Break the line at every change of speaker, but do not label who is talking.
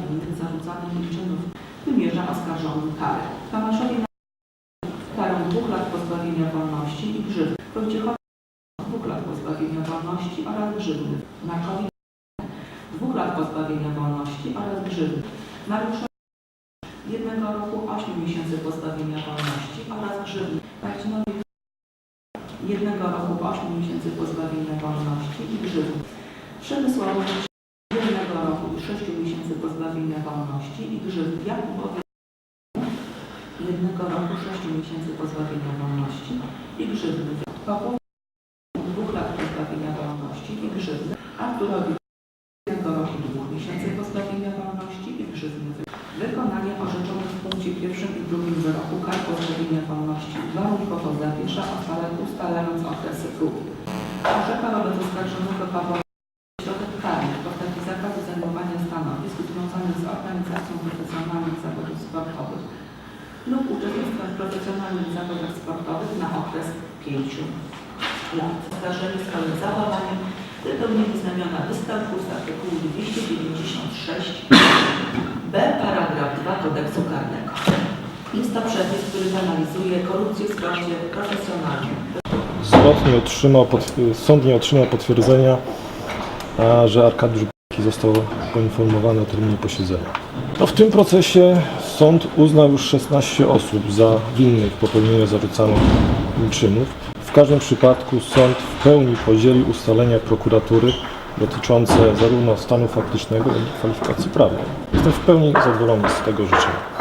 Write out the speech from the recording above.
winnych zarzucanych czynów wymierza oskarżonym karę. Tomaszowi karę dwóch lat pozbawienia wolności i grzywny. Wojciechowi dwóch lat pozbawienia wolności oraz grzywny. Markowi dwóch lat pozbawienia wolności oraz grzywny. Mariuszowi jednego roku 8 miesięcy pozbawienia wolności oraz grzywny. Marcinowi jednego roku 8 miesięcy pozbawienia wolności i grzywny. Przemysławowi 6 miesięcy pozbawienia wolności i grzywny. Jakubowi jednego roku 6 miesięcy pozbawienia wolności i grzywny. Pawłowi dwóch lat pozbawienia wolności i grzywny. Arturowi jednego roku dwóch miesięcy pozbawienia wolności i grzywny. Wykonanie orzeczonych w punkcie pierwszym i drugim wyroku kar pozbawienia wolności warunkowo zawiesza, ustalając okresy próby. Orzeka wobec oskarżonego Pawła w profesjonalnych zawodach sportowych na okres 5 lat. Oskarżenie swoim zachowaniem wypełnienie znamiona występu z artykułu 296 b paragraf 2 kodeksu karnego. Jest to przepis, który penalizuje korupcję w sporcie profesjonalnym.
Sąd nie otrzymał, sąd nie otrzymał potwierdzenia, że Arkadiusz Błaszki został poinformowany o terminie posiedzenia. No, w tym procesie sąd uznał już 16 osób za winnych popełnienia zarzucanych czynów. W każdym przypadku sąd w pełni podzielił ustalenia prokuratury dotyczące zarówno stanu faktycznego, jak i kwalifikacji prawnej. Jestem w pełni zadowolony z tego życzenia.